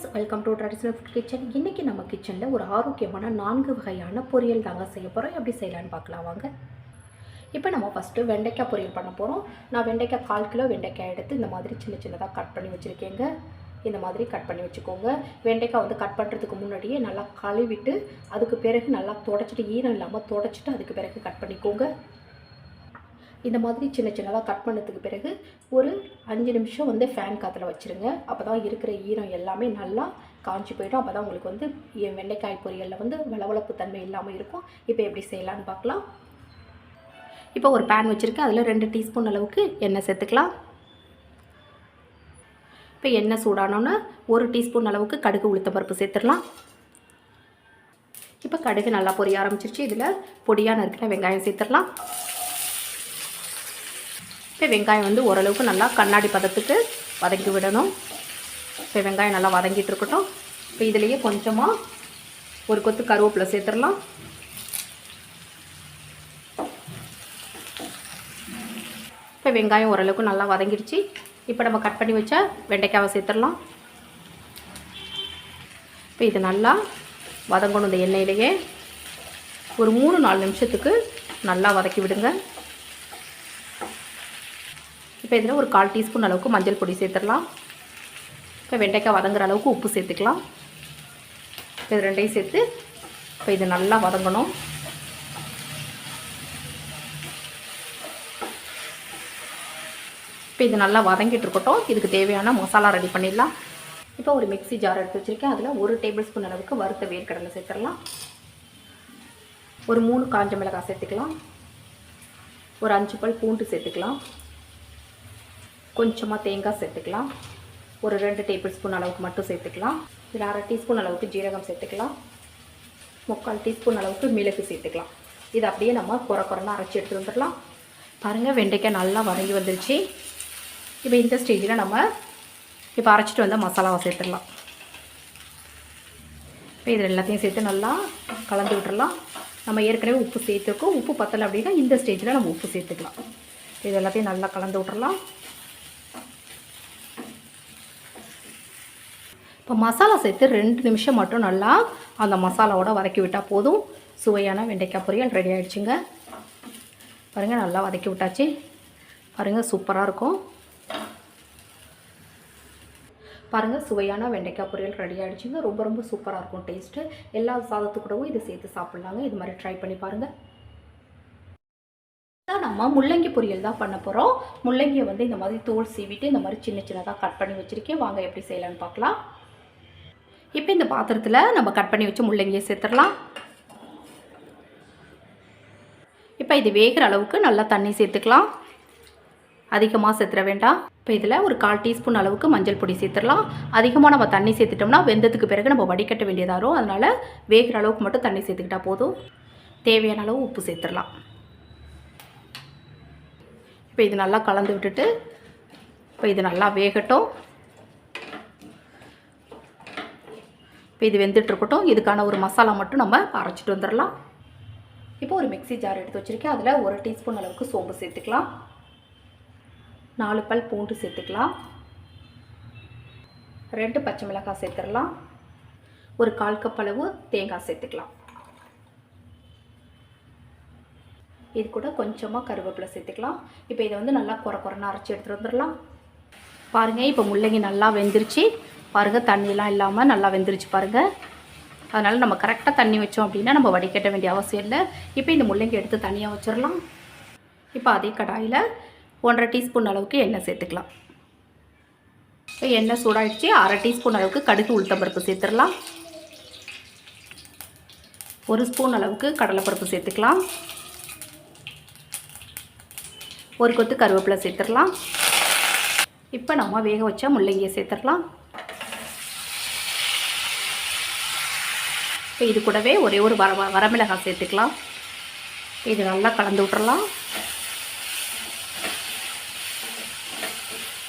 Friends welcome to traditional food kitchen இன்றைக்கி நம்ம கிச்சனில் ஒரு ஆரோக்கியமான நான்கு வகையான பொரியல் தாங்க செய்ய போகிறோம் எப்படி செய்யலான்னு பார்க்கலாம் வாங்க. இப்போ நம்ம ஃபஸ்ட்டு வெண்டைக்காய் பொரியல் பண்ண போகிறோம் நான் வெண்டைக்காய் கால் கிலோ வெண்டைக்காய் எடுத்து இந்த மாதிரி சின்ன சின்னதாக கட் பண்ணி வச்சுருக்கேங்க. இந்த மாதிரி கட் பண்ணி வச்சுக்கோங்க. வெண்டைக்காய் வந்து கட் பண்ணுறதுக்கு முன்னாடியே நல்லா கழுவிட்டு அதுக்கு பிறகு நல்லா தொடச்சிட்டு ஈரம் இல்லாமல் தொடச்சிட்டு அதுக்கு பிறகு கட் பண்ணிக்கோங்க. இந்த மாதிரி சின்ன சின்னதாக கட் பண்ணதுக்கு பிறகு ஒரு அஞ்சு நிமிஷம் வந்து ஃபேன் காற்றுல வச்சுருங்க. அப்போ தான் இருக்கிற ஈரம் எல்லாமே நல்லா காஞ்சி போயிடும். அப்போ தான் உங்களுக்கு வந்து எ- வெண்டைக்காய் பொரியலில் வந்து வளவளப்பு தன்மை இல்லாமல் இருக்கும். இப்போ எப்படி செய்யலான்னு பார்க்கலாம் இப்போ ஒரு பேன் வச்சுருக்கேன். அதில் ரெண்டு டீஸ்பூன் அளவுக்கு எண்ணெய் சேர்த்துக்கலாம். இப்போ எண்ணெய் சூடானோன்னா ஒரு டீஸ்பூன் அளவுக்கு கடுகு உளுத்த பருப்பு சேர்த்துடலாம். இப்போ கடுகு நல்லா பொரிய ஆரம்பிச்சிருச்சு. இதில் பொடியாக நறுக்கின வெங்காயம் சேர்த்துடலாம். இப்போ வெங்காயம் வந்து ஓரளவுக்கு நல்லா கண்ணாடி பதத்துக்கு வதக்கி விடணும். இப்போ வெங்காயம் நல்லா வதங்கிட்டு இருக்கட்டும். இப்போ இதுலேயே கொஞ்சமாக ஒரு கொத்து கருவேப்பிலை சேர்த்துடலாம். இப்போ வெங்காயம் ஓரளவுக்கு நல்லா வதங்கிடுச்சு. இப்போ நம்ம கட் பண்ணி வச்ச வெண்டைக்காவை சேர்த்துடலாம். இப்போ இது நல்லா வதங்கணும் இந்த எண்ணெயிலேயே. ஒரு மூணு நாலு நிமிஷத்துக்கு நல்லா வதக்கி விடுங்க. இப்போ இதில் ஒரு கால் டீஸ்பூன் அளவுக்கு மஞ்சள் பொடி சேர்த்துடலாம். இப்போ வெண்டைக்காய் வதங்குற அளவுக்கு உப்பு சேர்த்துக்கலாம். இப்போ இது ரெண்டையும் சேர்த்து இப்போ இது நல்லா வதங்கணும். இப்போ இது நல்லா வதங்கிட்டு இருக்கட்டும். இதுக்கு தேவையான மசாலா ரெடி பண்ணிடலாம். இப்போ ஒரு மிக்ஸி ஜார் எடுத்து வச்சுருக்கேன். அதில் ஒரு டேபிள் ஸ்பூன் அளவுக்கு வறுத்த வேர்க்கடலை சேர்த்துடலாம். ஒரு மூணு காஞ்ச மிளகாய் சேர்த்துக்கலாம். ஒரு அஞ்சு பல் பூண்டு சேர்த்துக்கலாம். கொஞ்சமாக தேங்காய் சேர்த்துக்கலாம். ஒரு ரெண்டு டேபிள் ஸ்பூன் அளவுக்கு மட்டும் சேர்த்துக்கலாம். இதில் அரை டீஸ்பூன் அளவுக்கு ஜீரகம் சேர்த்துக்கலாம். முக்கால் டீஸ்பூன் அளவுக்கு மிளகு சேர்த்துக்கலாம். இது அப்படியே நம்ம குறை குறைனா அரைச்சி எடுத்து வந்துடலாம். பாருங்கள் வெண்டைக்காய் நல்லா வதங்கி வந்துருச்சு. இப்போ இந்த ஸ்டேஜில் நம்ம இப்போ அரைச்சிட்டு வந்தால் மசாலாவை சேர்த்துடலாம். இப்போ இதில் எல்லாத்தையும் சேர்த்து நல்லா கலந்து விட்டுடலாம். நம்ம ஏற்கனவே உப்பு சேர்த்துருக்கோம். உப்பு பத்தலை அப்படின்னா இந்த ஸ்டேஜில் நம்ம உப்பு சேர்த்துக்கலாம். இது எல்லாத்தையும் நல்லா கலந்து விட்டுறலாம் இப்போ மசாலா சேர்த்து ரெண்டு நிமிஷம் மட்டும் நல்லா அந்த மசாலாவோட வதக்கி விட்டால் போதும். சுவையான வெண்டைக்காய் பொரியல் ரெடி ஆகிடுச்சுங்க பாருங்கள் நல்லா வதக்கி விட்டாச்சு. பாருங்கள் சூப்பராக இருக்கும். பாருங்கள் சுவையான வெண்டைக்காய் பொரியல் ரெடி ஆகிடுச்சுங்க ரொம்ப ரொம்ப சூப்பராக இருக்கும் டேஸ்ட்டு எல்லா சாதத்துக்கூடவும் இதை சேர்த்து சாப்பிட்லாங்க. இது மாதிரி ட்ரை பண்ணி பாருங்கள் நம்ம முள்ளங்கி பொரியல் தான் பண்ண போகிறோம் முள்ளங்கியை வந்து இந்த மாதிரி தோல் சீவிட்டு இந்த மாதிரி சின்ன சின்னதாக கட் பண்ணி வச்சுருக்கேன். வாங்க எப்படி செய்யலான்னு பார்க்கலாம். இப்போ இந்த பாத்திரத்தில் நம்ம கட் பண்ணி வச்சு முள்ளங்கியை சேர்த்துடலாம். இப்போ இது வேகிற அளவுக்கு நல்லா தண்ணி சேர்த்துக்கலாம். அதிகமாக சேர்த்துற வேண்டாம். இப்போ இதில் ஒரு கால் டீஸ்பூன் அளவுக்கு மஞ்சள் பொடி சேர்த்துடலாம். அதிகமாக நம்ம தண்ணி சேர்த்துட்டோம்னா வெந்ததுக்கு பிறகு நம்ம வடிகட்ட வேண்டியதாக இருக்கும். அதனால் வேகிற அளவுக்கு மட்டும் தண்ணி சேர்த்துக்கிட்டால் போதும். தேவையான அளவு உப்பு சேர்த்துடலாம். இப்போ இது நல்லா கலந்து விட்டுட்டு இப்போ இது நல்லா வேகட்டும். இப்போ இது வெந்துட்டு இருக்கட்டும் இதுக்கான ஒரு மசாலா மட்டும் நம்ம அரைச்சிட்டு வந்துடலாம். இப்போ ஒரு மிக்ஸி ஜார் எடுத்து வச்சுருக்கேன். அதில் ஒரு டீஸ்பூன் அளவுக்கு சோம்பு சேர்த்துக்கலாம். நாலு பல் பூண்டு சேர்த்துக்கலாம். ரெண்டு பச்சை மிளகாய் சேர்த்துடலாம். ஒரு கால் கப் அளவு தேங்காய் சேர்த்துக்கலாம். இது கூட கொஞ்சமாக கருவேப்பிலை சேர்த்துக்கலாம். இப்போ இதை வந்து நல்லா குறை குறைன்னு அரைச்சி எடுத்துகிட்டு வந்துடலாம். பாருங்கள் இப்போ முள்ளங்கி நல்லா வெந்துருச்சு. பாருங்கள் தண்ணியெலாம் இல்லாமல் நல்லா வெந்துருச்சு பாருங்கள் அதனால் நம்ம கரெக்டாக தண்ணி வச்சோம் அப்படின்னா நம்ம வடிகட்ட வேண்டிய அவசியம் இல்லை. இப்போ இந்த முள்ளங்கி எடுத்து தனியாக வச்சிடலாம். இப்போ அதே கடாயில் ஒன்றரை டீஸ்பூன் அளவுக்கு எண்ணெய் சேர்த்துக்கலாம். இப்போ எண்ணெய் சூடாயிடுச்சு அரை டீஸ்பூன் அளவுக்கு கடுகு உளுத்தம்பருப்பு சேர்த்துடலாம். ஒரு ஸ்பூன் அளவுக்கு கடலைப்பருப்பு சேர்த்துக்கலாம். ஒரு கொத்து கருவேப்பிலை சேர்த்துடலாம். இப்போ நம்ம வேக வச்சால் முள்ளங்கியை சேர்த்துடலாம். இப்போ இது கூடவே ஒரே ஒரு வர வ- வரமிளகாய் சேர்த்துக்கலாம். இது நல்லா கலந்து விட்டுறலாம்.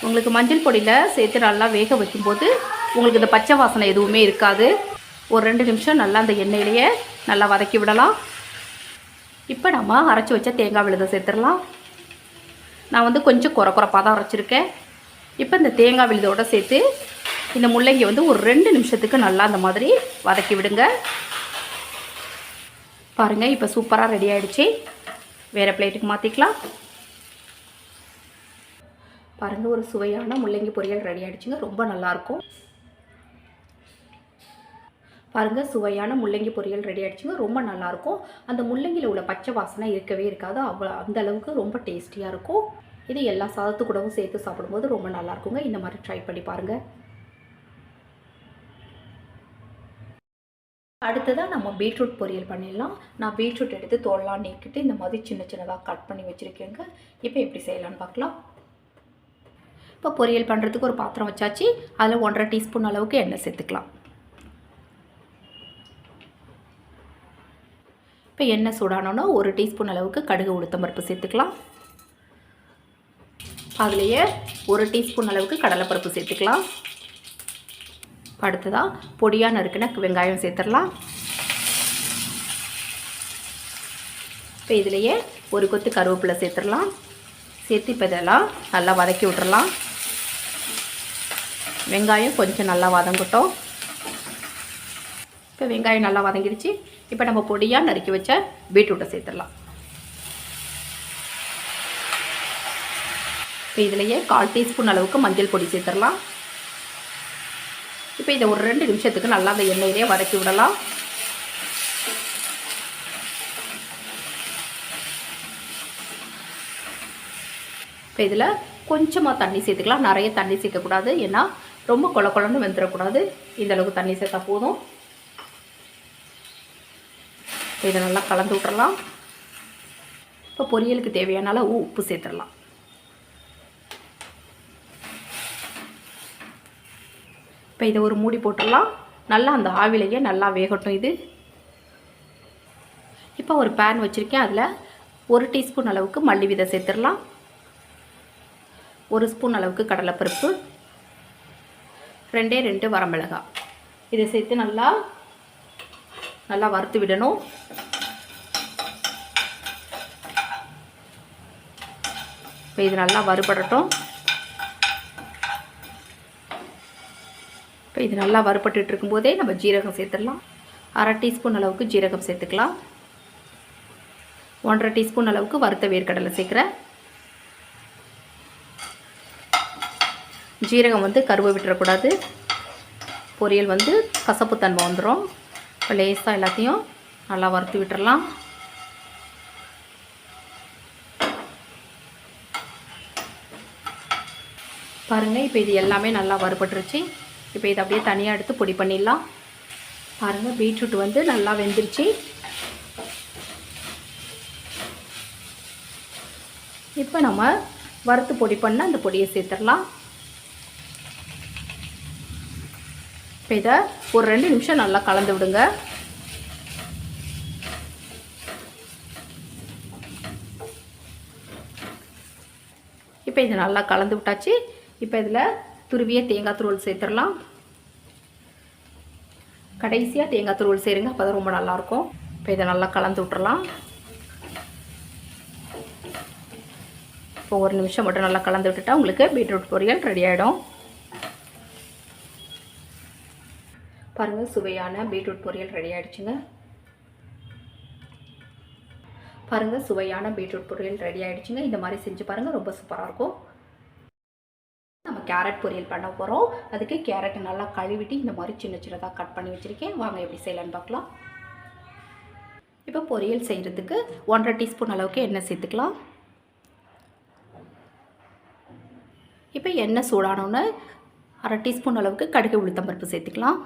உங்களுக்கு மஞ்சள் பொடியில் சேர்த்து நல்லா வேக வைக்கும்போது உங்களுக்கு இந்த பச்சை வாசனை எதுவுமே இருக்காது. ஒரு ரெண்டு நிமிஷம் நல்லா அந்த எண்ணெயிலேயே நல்லா வதக்கி விடலாம். இப்போ நம்ம அரைச்சி வச்ச தேங்காய் விழுதை சேர்த்துடலாம். நான் வந்து கொஞ்சம் குறை குறைப்பாக தான் அரைச்சிருக்கேன். இப்போ இந்த தேங்காய் விழுதோடு சேர்த்து இந்த முள்ளங்கி வந்து ஒரு ரெண்டு நிமிஷத்துக்கு நல்லா அந்த மாதிரி வதக்கி விடுங்க. பாருங்கள் இப்போ சூப்பராக ரெடி ஆகிடுச்சி வேறு பிளேட்டுக்கு மாற்றிக்கலாம் பாருங்கள் ஒரு சுவையான முள்ளங்கி பொரியல் ரெடி ஆகிடுச்சிங்க ரொம்ப நல்லாயிருக்கும் பாருங்கள் சுவையான முள்ளங்கி பொரியல் ரெடி ஆகிடுச்சுங்க ரொம்ப நல்லாயிருக்கும் அந்த முள்ளங்கியில் உள்ள பச்சை வாசனை இருக்கவே இருக்காது. அவ்வளோ அந்த அளவுக்கு ரொம்ப டேஸ்டியாக இருக்கும். இது எல்லா சாதத்து கூடவும் சேர்த்து சாப்பிடும்போது ரொம்ப நல்லா இருக்குங்க. இந்த மாதிரி ட்ரை பண்ணி பாருங்கள் அடுத்ததாக நம்ம பீட்ரூட் பொரியல் பண்ணிடலாம். நான் பீட்ரூட் எடுத்து தோல்லாம் நீக்கிட்டு இந்த மாதிரி சின்ன சின்னதாக கட் பண்ணி வச்சுருக்கேங்க. இப்போ எப்படி செய்யலான்னு பார்க்கலாம். இப்போ பொரியல் பண்ணுறதுக்கு ஒரு பாத்திரம் வச்சாச்சு. அதில் ஒன்றரை டீஸ்பூன் அளவுக்கு எண்ணெய் சேர்த்துக்கலாம். இப்போ எண்ணெய் சூடானோன்னா ஒரு டீஸ்பூன் அளவுக்கு கடுகு உளுத்தம் பருப்பு சேர்த்துக்கலாம். அதுலேயே ஒரு டீஸ்பூன் அளவுக்கு கடலைப்பருப்பு சேர்த்துக்கலாம். அடுத்ததாக பொடியாக நறுக்கின வெங்காயம் சேர்த்துடலாம். இப்போ இதிலையே ஒரு கொத்து கருவேப்பிலை சேர்த்துடலாம். சேர்த்து இப்போ இதெல்லாம் நல்லா வதக்கி விட்டுறலாம். வெங்காயம் கொஞ்சம் நல்லா வதங்கட்டும். இப்போ வெங்காயம் நல்லா வதங்கிடுச்சு இப்போ நம்ம பொடியாக நறுக்கி வச்ச பீட்ரூட்டை சேர்த்துடலாம். இப்போ இதிலையே கால் டீஸ்பூன் அளவுக்கு மஞ்சள் பொடி சேர்த்துடலாம். இப்போ இதை ஒரு ரெண்டு நிமிஷத்துக்கு நல்லா அந்த எண்ணெயிலே வதக்கி விடலாம். இப்போ இதில் கொஞ்சமாக தண்ணி சேர்த்துக்கலாம். நிறைய தண்ணி சேர்க்கக்கூடாது. ஏன்னா ரொம்ப கொல கொலன்னு வெந்துடக்கூடாது இந்த அளவுக்கு தண்ணி சேர்த்தா போதும். இதை நல்லா கலந்து விட்றலாம் இப்போ பொரியலுக்கு தேவையான அளவு உப்பு சேர்த்துடலாம். இப்போ இதை ஒரு மூடி போட்டுடலாம். நல்லா அந்த ஆவிலேயே நல்லா வேகட்டும் இது. இப்போ ஒரு பேன் வச்சுருக்கேன். அதில் ஒரு டீஸ்பூன் அளவுக்கு மல்லி விதை சேர்த்துடலாம். ஒரு ஸ்பூன் அளவுக்கு கடலைப்பருப்பு. ரெண்டே ரெண்டு வரமிளகாய் இதை சேர்த்து நல்லா நல்லா வறுத்து விடணும். இப்போ இது நல்லா வறுபடட்டும். இப்போ இது நல்லா வறுபட்டு இருக்கும்போதே நம்ம ஜீரகம் சேர்த்துடலாம். அரை டீஸ்பூன் அளவுக்கு ஜீரகம் சேர்த்துக்கலாம். ஒன்றரை டீஸ்பூன் அளவுக்கு வறுத்த வேர்க்கடலை சேர்க்குறேன். ஜீரகம் வந்து கருவை விட்டுறக்கூடாது. பொரியல் வந்து கசப்புத்தன்மை வந்துடும் இப்போ லேசாக எல்லாத்தையும் நல்லா வறுத்து விட்டுறலாம். பாருங்கள் இப்போ இது எல்லாமே நல்லா வறுபட்டுருச்சு. இப்போ இதை அப்படியே தனியாக எடுத்து பொடி பண்ணிடலாம். பாருங்கள் பீட்ரூட் வந்து நல்லா வெந்துருச்சு. இப்போ நம்ம வறுத்து பொடி பண்ண அந்த பொடியை சேர்த்துடலாம். இப்போ இதை ஒரு ரெண்டு நிமிஷம் நல்லா கலந்து விடுங்க. இப்போ இதை நல்லா கலந்து விட்டாச்சு. இப்போ இதில் துருவிய தேங்காய் துருவல் சேர்த்துடலாம். கடைசியாக தேங்காய் துருவல் சேருங்க. அப்போ தான் ரொம்ப நல்லாயிருக்கும். இப்போ இதை நல்லா கலந்து விட்டுறலாம். இப்போ ஒரு நிமிஷம் மட்டும் நல்லா கலந்து விட்டுட்டா உங்களுக்கு பீட்ரூட் பொரியல் ரெடி ஆகிடும் பாருங்கள் சுவையான பீட்ரூட் பொரியல் ரெடி ஆகிடுச்சுங்க பாருங்கள் சுவையான பீட்ரூட் பொரியல் ரெடி ஆகிடுச்சுங்க இந்த மாதிரி செஞ்சு பாருங்கள் ரொம்ப சூப்பராக இருக்கும். கேரட் பொரியல் பண்ண போகிறோம் அதுக்கு கேரட்டை நல்லா கழுவிட்டு இந்த மாதிரி சின்ன சின்னதாக கட் பண்ணி வச்சுருக்கேன். வாங்க எப்படி செய்யலான்னு பார்க்கலாம். இப்போ பொரியல் செய்கிறதுக்கு ஒன்றரை டீஸ்பூன் அளவுக்கு எண்ணெய் சேர்த்துக்கலாம். இப்போ எண்ணெய் சூடானோன்னு அரை டீஸ்பூன் அளவுக்கு கடுகு உளுத்தம்பருப்பு சேர்த்துக்கலாம்.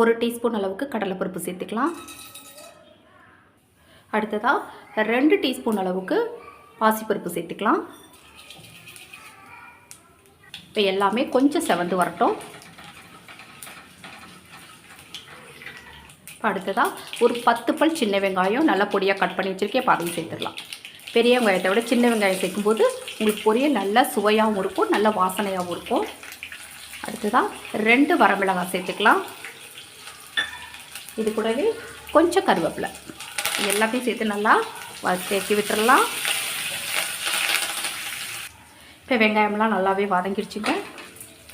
ஒரு டீஸ்பூன் அளவுக்கு கடலைப்பருப்பு சேர்த்துக்கலாம். அடுத்ததாக ரெண்டு டீஸ்பூன் அளவுக்கு பாசிப்பருப்பு சேர்த்துக்கலாம். இப்போ எல்லாமே கொஞ்சம் செவந்து வரட்டும். இப்போ அடுத்ததாக ஒரு பத்து பல் சின்ன வெங்காயம் நல்லா பொடியாக கட் பண்ணி வச்சுருக்கேன். பாதையும் சேர்த்துடலாம். பெரிய வெங்காயத்தை விட சின்ன வெங்காயம் சேர்க்கும்போது உங்களுக்கு பொரியல் நல்லா சுவையாகவும் இருக்கும் நல்ல வாசனையாகவும் இருக்கும். அடுத்ததாக ரெண்டு வரமிளகாய் சேர்த்துக்கலாம். இது கூடவே கொஞ்சம் கருவேப்பிலை. எல்லாத்தையும் சேர்த்து நல்லா சேர்த்து விட்டுறலாம். இப்போ வெங்காயம்லாம் நல்லாவே வதங்கிடுச்சுங்க.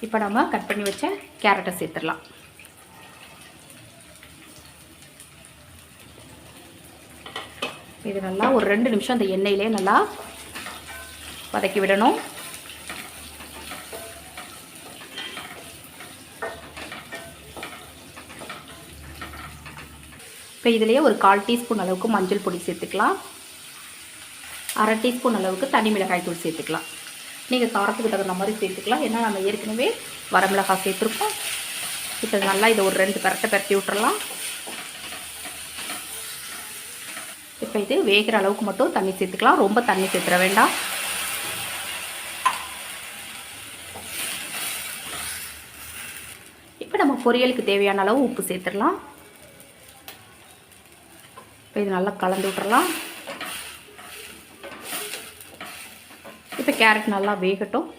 இப்போ நம்ம கட் பண்ணி வச்ச கேரட்டை சேர்த்துடலாம். இது நல்லா ஒரு ரெண்டு நிமிஷம் அந்த எண்ணெயிலே நல்லா வதக்கி விடணும். இப்போ இதிலேயே ஒரு கால் டீஸ்பூன் அளவுக்கு மஞ்சள் பொடி சேர்த்துக்கலாம். அரை டீஸ்பூன் அளவுக்கு தனி மிளகாய் தூள் சேர்த்துக்கலாம். நீங்கள் காரத்துக்கு தகுந்த மாதிரி சேர்த்துக்கலாம். ஏன்னா நம்ம ஏற்கனவே வரமிளகாய் சேர்த்துருக்கோம். இப்போ நல்லா இதை ஒரு ரெண்டு பரட்டை பரட்டி விட்டுறலாம். இப்போ இது வேகிற அளவுக்கு மட்டும் தண்ணி சேர்த்துக்கலாம். ரொம்ப தண்ணி சேர்த்துட வேண்டாம். இப்போ நம்ம பொரியலுக்கு தேவையான அளவு உப்பு சேர்த்துடலாம். இப்போ இது நல்லா கலந்து விட்டுறலாம். இப்போ கேரட் நல்லா வேகட்டும்.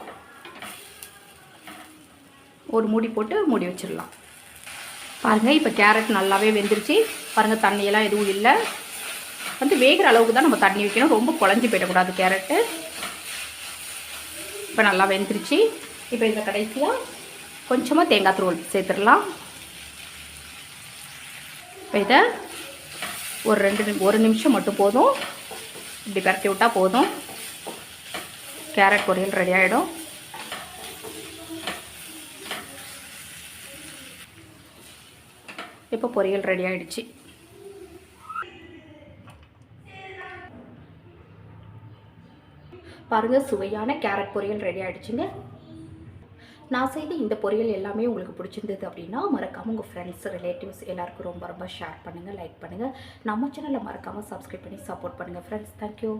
ஒரு மூடி போட்டு மூடி வச்சிடலாம். பாருங்கள் இப்போ கேரட் நல்லாவே வெந்துருச்சு. பாருங்கள் தண்ணியெல்லாம் எதுவும் இல்லை. வந்து வேகிற அளவுக்கு தான் நம்ம தண்ணி வைக்கணும். ரொம்ப குழஞ்சி போயிடக்கூடாது கேரட்டு. இப்போ நல்லா வெந்துருச்சு. இப்போ இந்த கடைசியாக கொஞ்சமாக தேங்காய் தூள் சேர்த்துடலாம். இப்போ இதை ஒரு ரெண்டு நிமி- ஒரு நிமிஷம் மட்டும் போதும். இப்படி பரட்டி விட்டால் போதும். கேரட் பொரியல் ரெடி ஆகிடும் இப்போ பொரியல் ரெடி ஆகிடுச்சு பாருங்கள் சுவையான கேரட் பொரியல் ரெடி ஆகிடுச்சுங்க நான் செய்த இந்த பொரியல் எல்லாமே உங்களுக்கு பிடிச்சிருந்தது அப்படின்னா மறக்காமல் உங்கள் ஃப்ரெண்ட்ஸ் ரிலேட்டிவ்ஸ் எல்லாருக்கும் ரொம்ப ரொம்ப ஷேர் பண்ணுங்கள் லைக் பண்ணுங்கள் நம்ம சேனலை மறக்காமல் சப்ஸ்கிரைப் பண்ணி சப்போர்ட் பண்ணுங்கள் ஃப்ரெண்ட்ஸ் தேங்க்யூ